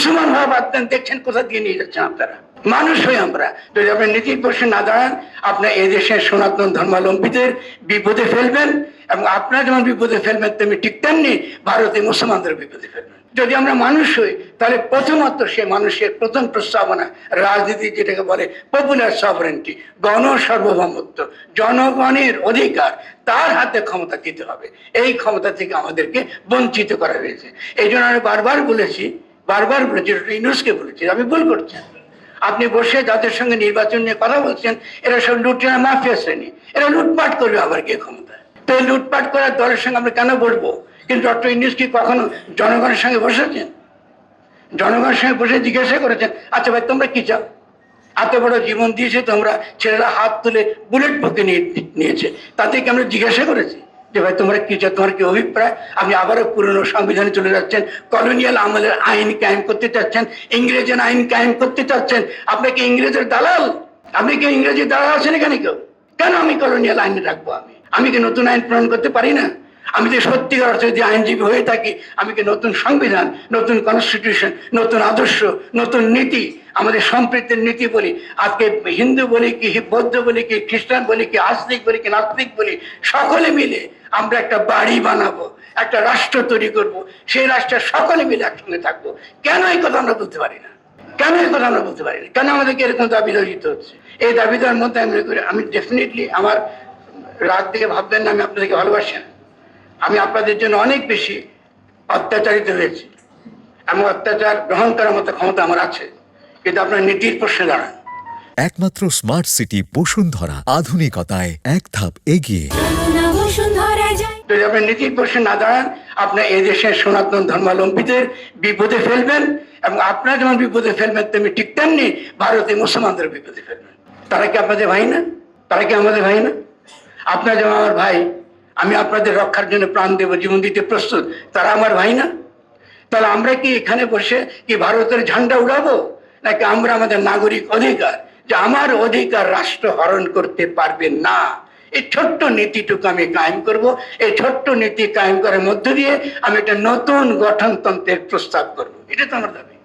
মুসলমান হওয়া বাদ দেন, দেখছেন কোথা দিয়ে নিয়ে যাচ্ছেন আপনারা? মানুষ হই আমরা। যদি আপনি নীতির প্রশ্নে না দাঁড়ান আপনার এদেশের সনাতন ধর্মাবলম্বীদের বিপদে ফেলবেন এবং আপনারা যেমন বিপদে ফেলবেন, তেমনি ঠিক তেমনি ভারতে মুসলমানদের বিপদে ফেলবেন। যদি আমরা মানুষ হই, তাহলে প্রথমত সে মানুষের প্রথম প্রস্তাবনা রাজনীতি, যেটাকে বলে পপুলার সভারেন্টি গণ সার্বভৌমত্ব জনগণের অধিকার, তার হাতে ক্ষমতা দিতে হবে। এই ক্ষমতা থেকে আমাদেরকে বঞ্চিত করা হয়েছে। এই জন্য আমি বারবার বলেছি বারবার বলেছি ইউনুসকে বলেছি, আমি ভুল করছেন আপনি বসে যাদের সঙ্গে নির্বাচন নিয়ে কথা বলছেন, এরা সব লুটেরা, মাফিয়া শ্রেণি। এরা লুটপাট করবে আবার কে ক্ষমতা তো এই লুটপাট করার দলের সঙ্গে আমরা কেন বসবো? কিন্তু ডক্টর ইউনুস কি কখনো জনগণের সঙ্গে বসেছেন? জনগণের সঙ্গে বসে জিজ্ঞাসা করেছেন আচ্ছা ভাই, তোমরা কি চাও? এত বড় জীবন দিয়েছে, তোমরা ছেলেরা হাত তুলে বুলেট পকে নিয়ে নিয়েছে। তাতে কি আমরা জিজ্ঞাসা করেছি। যে ভাই, তোমরা কি তোমার কি অভিপ্রায়? আপনি আবারও পুরনো সংবিধানে চলে যাচ্ছেন কলোনিয়াল আমলের আইন কায়েম করতে চাচ্ছেন, ইংরেজের আইন কায়েম করতে চাচ্ছেন। আপনাকে ইংরেজের দালাল? আপনি কি ইংরেজি দালাল আছেন এখানে কেউ? কেন আমি কলোনিয়াল আইন রাখব আমি? আমি কি নতুন আইন প্রণয়ন করতে পারি না? আমি যে সত্যিকার অর্থে যদি আইনজীবী হয়ে থাকি, আমি কি নতুন সংবিধান, নতুন কনস্টিটিউশন নতুন আদর্শ, নতুন নীতি, আমাদের সম্প্রীতির নীতি বলি, আজকে হিন্দু বলি কি, বৌদ্ধ বলি কি, খ্রিস্টান বলি কি আস্তিক বলি কি নাস্তিক বলি, সকলে মিলে আমরা একটা বাড়ি বানাবো, একটা রাষ্ট্র তৈরি করব, সেই রাষ্ট্রের সকলে মিলে একসঙ্গে থাকব। কেন এই কথা আমরা বলতে পারি না? কেন এই কথা আমরা বলতে পারি না? কেন আমাদেরকে এরকম দাবি দিতে হচ্ছে? এই দাবিদার মধ্যে আমি আমি ডেফিনেটলি আমার রাগ দিকে ভাববেন না, আমি আপনাদেরকে ভালোবাসি না। আমি আপনাদের জন্য অনেক বেশি অত্যাচারিত হয়েছি এবং অত্যাচার গ্রহণ করার মতো ক্ষমতা আমার আছে। কিন্তু আপনার নীতির প্রশ্নে দাঁড়ান। একমাত্র স্মার্ট সিটি বসুন্ধরা আধুনিকতায় এক ধাপ এগিয়ে। যদি আপনি নীতির প্রশ্নে না দাঁড়ান আপনার এদেশের সনাতন ধর্মাবলম্বীদের বিপদে ফেলবেন এবং আপনারা যেমন বিপদে ফেলবেন তেমনি ঠিক তেমনি ভারতে মুসলমানদের বিপদে ফেলবেন। তারা কি আপনাদের ভাই না? তারা কি আমাদের ভাই না? আপনারা যেমন আমার ভাই আমি আপনাদের রক্ষার জন্য প্রাণ দেব, জীবন দিতে প্রস্তুত। তারা আমার ভাই না? তাহলে আমরা কি এখানে বসে কি ভারতের ঝান্ডা উড়াবো? নাকি আমরা আমাদের নাগরিক অধিকার, যে আমার অধিকার রাষ্ট্র হরণ করতে পারবে না? এই ছোট্ট নীতিটুকু আমি কায়েম করব। এই ছোট্ট নীতি কায়েম করার মধ্য দিয়ে আমি একটা নতুন গঠনতন্ত্রের প্রস্তাব করব। এটা তো আমার দাবি।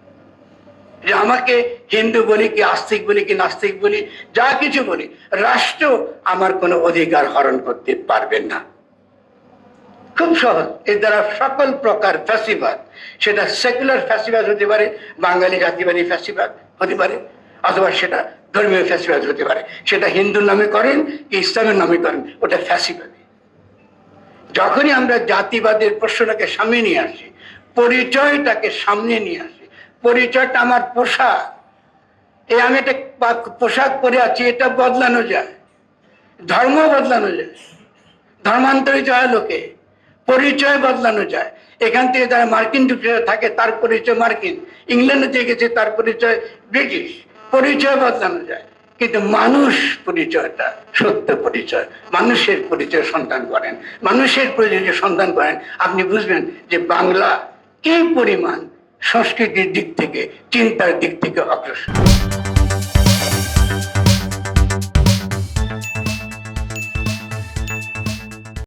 যে আমাকে হিন্দু বলি কি আস্তিক বলি কি নাস্তিক বলি, যা কিছু বলি, রাষ্ট্র আমার কোনো অধিকার হরণ করতে পারবে না। খুব সহজ। এর দ্বারা সকল প্রকার ফ্যাসিবাদ, সেটা সেকুলার ফ্যাসিবাদ হতে পারে, বাঙালি জাতিবাদী ফ্যাসিবাদ হতে পারে, অথবা সেটা ধর্মীয় ফ্যাসিবাদ হতে পারে। সেটা হিন্দুর নামে করেন কি ইসলামের নামে করেন, ওটা ফ্যাসিবাদী। যখনই আমরা জাতিবাদের প্রশ্নটাকে সামনে নিয়ে আসি, পরিচয়টাকে সামনে নিয়ে আসি, পরিচয়টা আমার পোশাক, এই আমি একটা পোশাক পরে আছি, এটা বদলানো যায়, ধর্ম বদলানো যায়, ধর্মান্তরিত হয় লোকে। পরিচয় বদলানো যায়। এখান থেকে যারা মার্কিন যুক্তরাষ্ট্রে থাকে, তার পরিচয় মার্কিন। ইংল্যান্ডে যে গেছে, তার পরিচয় ব্রিটিশ। পরিচয় বদলানো যায়। কিন্তু মানুষ পরিচয়টা, সত্য পরিচয়, মানুষের পরিচয় সন্ধান করেন। মানুষের পরিচয় সন্ধান করেন, আপনি বুঝবেন যে বাংলা কি পরিমাণ সংস্কৃতির দিক থেকে, চিন্তার দিক থেকে অগ্রসর।